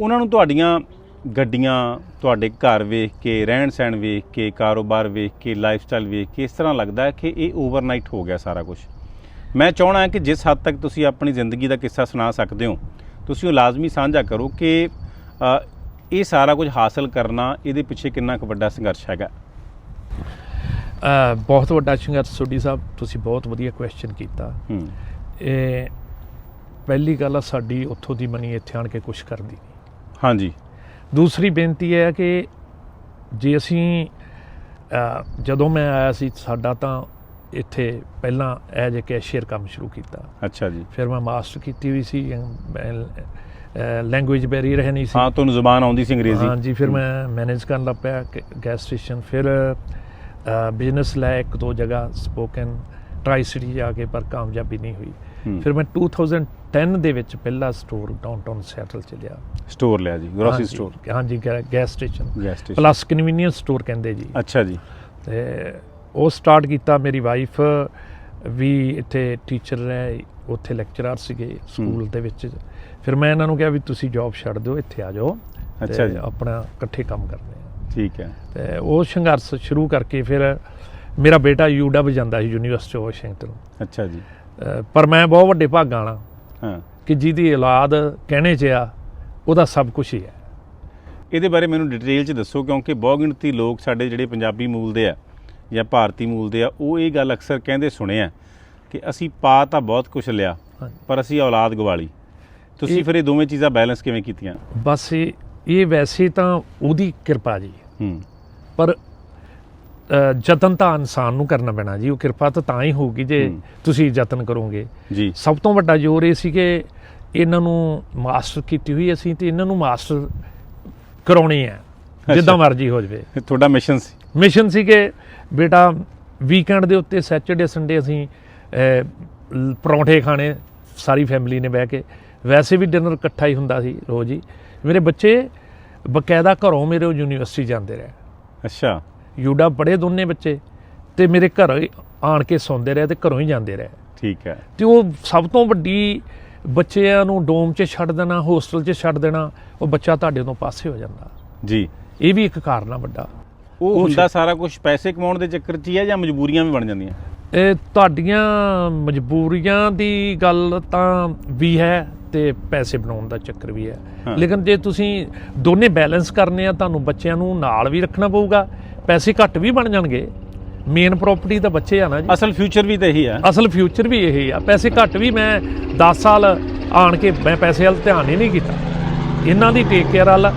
ਉਹਨਾਂ ਨੂੰ ਤੁਹਾਡੀਆਂ ਗੱਡੀਆਂ ਤੁਹਾਡੇ ਘਰ ਵੇਖ ਕੇ ਰਹਿਣ ਸਹਿਣ ਵੇਖ ਕੇ ਕਾਰੋਬਾਰ ਵੇਖ ਕੇ ਲਾਈਫ ਸਟਾਈਲ ਵੇਖ ਕੇ ਇਸ ਤਰ੍ਹਾਂ ਲੱਗਦਾ ਹੈ ਕਿ ਇਹ ਓਵਰਨਾਈਟ ਹੋ ਗਿਆ ਸਾਰਾ ਕੁਝ ਮੈਂ ਚਾਹਣਾ ਹੈ ਕਿ ਜਿਸ ਹੱਦ ਤੱਕ ਤੁਸੀਂ ਆਪਣੀ ਜ਼ਿੰਦਗੀ ਦਾ ਕਿੱਸਾ ਸੁਣਾ ਸਕਦੇ ਹੋ ਤੁਸੀਂ ਉਹ ਲਾਜ਼ਮੀ ਸਾਂਝਾ ਕਰੋ ਕਿ ਇਹ ਸਾਰਾ ਕੁਝ ਹਾਸਲ ਕਰਨਾ ਇਹਦੇ ਪਿੱਛੇ ਕਿੰਨਾ ਕੁ ਵੱਡਾ ਸੰਘਰਸ਼ ਹੈਗਾ। ਬਹੁਤ ਵੱਡਾ ਸੰਘਰਸ਼ ਸੋਢੀ ਸਾਹਿਬ ਤੁਸੀਂ ਬਹੁਤ ਵਧੀਆ ਕੁਐਸਚਨ ਕੀਤਾ। ਇਹ ਪਹਿਲੀ ਗੱਲ ਆ ਸਾਡੀ ਉੱਥੋਂ ਦੀ ਮਨੀ ਇੱਥੇ ਆਣ ਕੇ ਕੁਝ ਕਰਦੀ ਨਹੀਂ ਹਾਂਜੀ। ਦੂਸਰੀ ਬੇਨਤੀ ਹੈ ਕਿ ਜੇ ਅਸੀਂ ਅ, ਜਦੋਂ ਮੈਂ ਆਇਆ ਸੀ ਸਾਡਾ ਤਾਂ ਇੱਥੇ ਪਹਿਲਾਂ ਐਜ ਏ ਕੈਸ਼ੀਅਰ ਕੰਮ ਸ਼ੁਰੂ ਕੀਤਾ। ਅੱਛਾ ਜੀ। ਫਿਰ ਮੈਂ ਮਾਸਟਰ ਕੀਤੀ ਹੋਈ ਸੀ ਲੈਂਗੁਏਜ ਬੈਰੀਅਰ ਹੈ ਨਹੀਂ ਸੀ। ਹਾਂ ਤੁਹਾਨੂੰ ਜ਼ੁਬਾਨ ਆਉਂਦੀ ਸੀ ਅੰਗਰੇਜ਼ੀ। ਹਾਂਜੀ ਫਿਰ ਮੈਂ ਮੈਨੇਜ ਕਰਨ ਲੱਗ ਪਿਆ ਗੈਸ ਸਟੇਸ਼ਨ। ਫਿਰ ਬਿਜ਼ਨਸ ਲੈ ਇੱਕ ਦੋ ਜਗ੍ਹਾ ਸਪੋਕਨ ਟਰਾਈ ਸਿਟੀ ਜਾ ਕੇ ਪਰ ਕਾਮਯਾਬੀ ਨਹੀਂ ਹੋਈ। ਹੂੰ। ਫਿਰ ਮੈਂ 2010 ਦੇ ਵਿੱਚ ਪਹਿਲਾ ਸਟੋਰ ਡਾਊਨਟਾਊਨ ਸੈਟਲ ਚ ਲਿਆ। ਸਟੋਰ ਲਿਆ ਜੀ ਗਰੋਸਰੀ ਸਟੋਰ ਹਾਂਜੀ gas station gas station plus convenience store ਕਹਿੰਦੇ ਜੀ। ਅੱਛਾ ਜੀ। ਤੇ ਉਹ ਸਟਾਰਟ ਕੀਤਾ ਮੇਰੀ ਵਾਈਫ ਵੀ ਇੱਥੇ ਟੀਚਰ ਹੈ ਉੱਥੇ ਲੈਕਚਰਰ ਸੀਗੇ ਸਕੂਲ ਦੇ ਵਿੱਚ। ਫਿਰ ਮੈਂ ਇਹਨਾਂ ਨੂੰ ਕਿਹਾ ਵੀ ਤੁਸੀਂ ਜੌਬ ਛੱਡ ਦਿਓ ਇੱਥੇ ਆ ਜਾਓ। ਅੱਛਾ ਜੀ। ਆਪਣਾ ਇਕੱਠੇ ਕੰਮ ਕਰਨੇ ਆ। ਠੀਕ ਹੈ। ਤੇ ਉਹ ਸੰਘਰਸ਼ ਸ਼ੁਰੂ ਕਰਕੇ ਫਿਰ ਮੇਰਾ ਬੇਟਾ ਯੂਡਬ ਜਾਂਦਾ ਸੀ ਯੂਨੀਵਰਸਿਟੀ ਆਫ ਵਾਸ਼ਿੰਗਟਨ ਅੱਛਾ ਜੀ। ਪਰ ਮੈਂ ਬਹੁਤ ਵੱਡੇ ਭਾਗਾਂ ਵਾਲਾ। ਹਾਂ। ਕਿ ਜਿਹਦੀ ਔਲਾਦ ਕਹਿਣੇ 'ਚ ਆ ਉਹਦਾ ਸਭ ਕੁਝ ਹੀ ਹੈ। ਇਹਦੇ ਬਾਰੇ ਮੈਨੂੰ ਡਿਟੇਲ ਚ ਦੱਸੋ ਕਿਉਂਕਿ ਬਹੁਤ ਗਿਣਤੀ ਲੋਕ ਸਾਡੇ ਜਿਹੜੇ ਪੰਜਾਬੀ ਮੂਲ ਦੇ ਆ ਜਾਂ ਭਾਰਤੀ ਮੂਲ ਦੇ ਆ ਉਹ ਇਹ ਗੱਲ ਅਕਸਰ ਕਹਿੰਦੇ ਸੁਣੇ ਆ ਕਿ ਅਸੀਂ ਪਾ ਤਾਂ ਬਹੁਤ ਕੁਝ ਲਿਆ। ਪਰ ਅਸੀਂ ਔਲਾਦ ਗਵਾਲੀ। ਤੁਸੀਂ ਇਹ- ਫਿਰ ਇਹ ਦੋਵੇਂ ਚੀਜ਼ਾਂ ਬੈਲੈਂਸ ਕਿਵੇਂ ਕੀਤੀਆਂ? ਬਸ ਇਹ ਵੈਸੇ ਤਾਂ ਉਹਦੀ ਕਿਰਪਾ ਜੀ। ਹੂੰ। ਪਰ ਯਤਨ ਤਾਂ ਇਨਸਾਨ ਨੂੰ ਕਰਨਾ ਪੈਣਾ ਜੀ ਉਹ ਕਿਰਪਾ ਤਾਂ ਤਾਂ ਹੀ ਹੋਊਗੀ ਜੇ। ਤੁਸੀਂ ਯਤਨ ਕਰੋਗੇ। ਜੀ। ਸਭ ਤੋਂ ਵੱਡਾ ਜ਼ੋਰ ਇਹ ਸੀ ਕਿ ਇਹਨਾਂ ਨੂੰ ਮਾਸਟਰ ਕੀਤੀ ਹੋਈ ਅਸੀਂ ਤੇ ਇਹਨਾਂ ਨੂੰ ਮਾਸਟਰ ਕਰਾਉਣੀ ਹੈ ਜਿੱਦਾਂ ਮਰਜ਼ੀ ਹੋ ਜਵੇ। ਤੁਹਾਡਾ ਮਿਸ਼ਨ ਸੀ? ਮਿਸ਼ਨ ਸੀ ਕਿ ਬੇਟਾ ਵੀਕਐਂਡ ਦੇ ਉੱਤੇ ਸੈਚਰਡੇ ਸੰਡੇ ਅਸੀਂ ਪਰੌਂਠੇ ਖਾਣੇ ਸਾਰੀ ਫੈਮਿਲੀ ਨੇ ਬਹਿ ਕੇ। ਵੈਸੇ ਵੀ ਡਿਨਰ ਇਕੱਠਾ ਹੀ ਹੁੰਦਾ ਸੀ ਰੋਜ਼ ਹੀ। ਮੇਰੇ ਬੱਚੇ ਬਕਾਇਦਾ ਘਰੋਂ ਮੇਰੇ ਯੂਨੀਵਰਸਿਟੀ ਜਾਂਦੇ ਰਹੇ। ਅੱਛਾ। ਯੂਡਾ ਪੜ੍ਹੇ ਦੋਨੇ ਬੱਚੇ ਤੇ ਮੇਰੇ ਘਰ ਆਣ ਕੇ ਸੌਂਦੇ ਰਹੇ ਤੇ ਘਰੋਂ ਹੀ ਜਾਂਦੇ ਰਹੇ। ਠੀਕ ਹੈ। ਤੇ ਉਹ ਸਭ ਤੋਂ ਵੱਡੀ ਬੱਚਿਆਂ ਨੂੰ ਡੋਮ 'ਚ ਛੱਡ ਦੇਣਾ ਹੋਸਟਲ 'ਚ ਛੱਡ ਦੇਣਾ ਉਹ ਬੱਚਾ ਤੁਹਾਡੇ ਤੋਂ ਪਾਸੇ ਹੋ ਜਾਂਦਾ। ਜੀ। ਇਹ ਵੀ ਇੱਕ ਕਾਰਨ ਆ ਵੱਡਾ। ਉਹ ਹੁੰਦਾ ਸਾਰਾ ਕੁਝ ਪੈਸੇ ਕਮਾਉਣ ਦੇ ਚੱਕਰ 'ਚ ਹੀ ਹੈ ਜਾਂ ਮਜਬੂਰੀਆਂ ਵੀ ਬਣ ਜਾਂਦੀਆਂ? ਇਹ ਤੁਹਾਡੀਆਂ ਮਜਬੂਰੀਆਂ ਦੀ ਗੱਲ ਤਾਂ ਵੀ ਹੈ ਤੇ ਪੈਸੇ ਬਣਾਉਣ ਦਾ ਚੱਕਰ ਵੀ ਹੈ। ਹਾਂ। ਲੇਕਿਨ ਜੇ ਤੁਸੀਂ ਦੋਨੇ ਬੈਲੈਂਸ ਕਰਨੇ ਆ ਤੁਹਾਨੂੰ ਬੱਚਿਆਂ ਨੂੰ ਨਾਲ ਵੀ ਰੱਖਣਾ ਪਊਗਾ ਪੈਸੇ ਘੱਟ ਵੀ ਬਣ ਜਾਣਗੇ। ਮੇਨ ਪ੍ਰਾਪਰਟੀ ਤਾਂ ਬੱਚੇ ਆ ਨਾ ਜੀ। ਅਸਲ ਫਿਊਚਰ ਵੀ ਤਾਂ ਇਹੀ ਹੈ ਅਸਲ ਫਿਊਚਰ ਵੀ ਇਹ ਆ। ਪੈਸੇ ਘੱਟ ਵੀ ਮੈਂ 10 ਸਾਲ ਆਣ ਕੇ ਮੈਂ ਪੈਸੇ ਵੱਲ ਧਿਆਨ ਹੀ ਨਹੀਂ ਕੀਤਾ। ਇਹਨਾਂ ਦੀ ਟੇਕ ਕੇਅਰ ਵੱਲ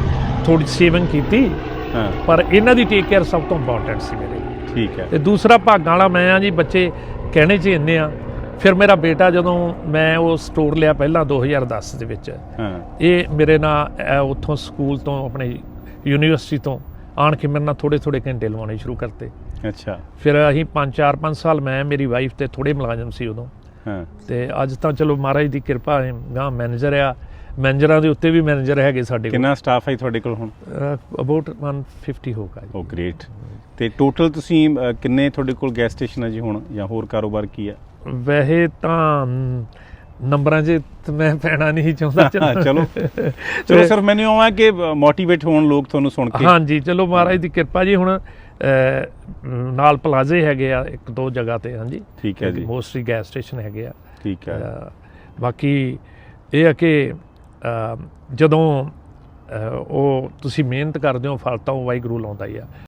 ਥੋੜੀ ਸੇਵਿੰਗ ਕੀਤੀ। ਹਾਂ। ਪਰ ਇਹਨਾਂ ਦੀ ਟੇਕ ਕੇਅਰ ਸਭ ਤੋਂ ਇੰਪੋਰਟੈਂਟ ਸੀ ਮੇਰੇ। ਲਈ ਠੀਕ ਹੈ। ਤੇ ਦੂਸਰਾ ਭਾਗਾਂ ਵਾਲਾ ਮੈਂ ਆ ਜੀ ਬੱਚੇ ਕਹਿਣੇ ਚ ਇੰਨੇ ਆ। ਫਿਰ ਮੇਰਾ ਬੇਟਾ ਜਦੋਂ ਮੈਂ ਉਹ ਸਟੋਰ ਲਿਆ ਪਹਿਲਾਂ 2010 ਦੇ ਵਿੱਚ ਹਾਂ। ਇਹ ਮੇਰੇ ਨਾਲ ਉੱਥੋਂ ਸਕੂਲ ਤੋਂ ਆਪਣੇ ਯੂਨੀਵਰਸਿਟੀ ਤੋਂ ਆਣ ਕੇ ਮੇਰੇ ਨਾਲ ਥੋੜੇ ਥੋੜੇ ਘੰਟੇ ਲਵਾਉਣੇ ਸ਼ੁਰੂ ਕਰਤੇ। ਅੱਛਾ। ਫਿਰ ਅਸੀਂ 5 4 5 ਸਾਲ ਮੈਂ ਮੇਰੀ ਵਾਈਫ ਤੇ ਥੋੜੇ ਮੁਲਾਜ਼ਮ ਸੀ ਉਦੋਂ। ਹਾਂ। ਤੇ ਅੱਜ ਤਾਂ ਚਲੋ ਮਹਾਰਾਜ ਦੀ ਕਿਰਪਾ ਹੈ ਗਾਂ ਮੈਨੇਜਰ ਆ। ਮੈਨੇਜਰਾਂ ਦੇ ਉੱਤੇ ਵੀ ਮੈਨੇਜਰ ਹੈਗੇ ਸਾਡੇ ਕੋਲ। ਕਿੰਨਾ ਸਟਾਫ ਹੈ ਤੁਹਾਡੇ ਕੋਲ ਹੁਣ? ਅਬਾਊਟ 150 ਹੋਗਾ ਜੀ। ਓ ਗ੍ਰੇਟ ਤੇ ਟੋਟਲ ਤੁਸੀਂ ਕਿੰਨੇ ਤੁਹਾਡੇ ਕੋਲ ਗੈਸ ਸਟੇਸ਼ਨ ਹੈ ਜੀ ਹੁਣ? ਜਾਂ ਹੋਰ ਕਾਰੋਬਾਰ ਕੀ ਹੈ ਵੈਸੇ ਤਾਂ ਨੰਬਰਾਂ 'ਚ ਮੈਂ ਪੈਣਾ ਨਹੀਂ ਚਾਹੁੰਦਾ ਚਲੋ। ਚਲੋ ਸਿਰਫ ਮੈਨੂੰ ਹੈ ਕਿ ਮੋਟੀਵੇਟ ਹੋਣ ਲੋਕ ਤੁਹਾਨੂੰ ਸੁਣ ਕੇ। ਹਾਂਜੀ ਚਲੋ ਮਹਾਰਾਜ ਦੀ ਕਿਰਪਾ ਜੀ ਹੁਣ ਨਾਲ ਪਲਾਜ਼ੇ ਹੈਗੇ ਆ ਇੱਕ ਦੋ ਜਗ੍ਹਾ ਤੇ ਹਾਂਜੀ। ਠੀਕ ਹੈ ਜੀ। ਮੋਸਟਲੀ ਗੈਸ ਸਟੇਸ਼ਨ ਹੈਗੇ ਆ। ਠੀਕ ਹੈ। ਬਾਕੀ ਇਹ ਆ ਕਿ ਜਦੋਂ ਉਹ ਤੁਸੀਂ ਮਿਹਨਤ ਕਰਦੇ ਹੋ ਫਲ ਤਾਂ ਉਹ ਵਾਹਿਗੁਰੂ ਲਾਉਂਦਾ ਹੀ ਆ।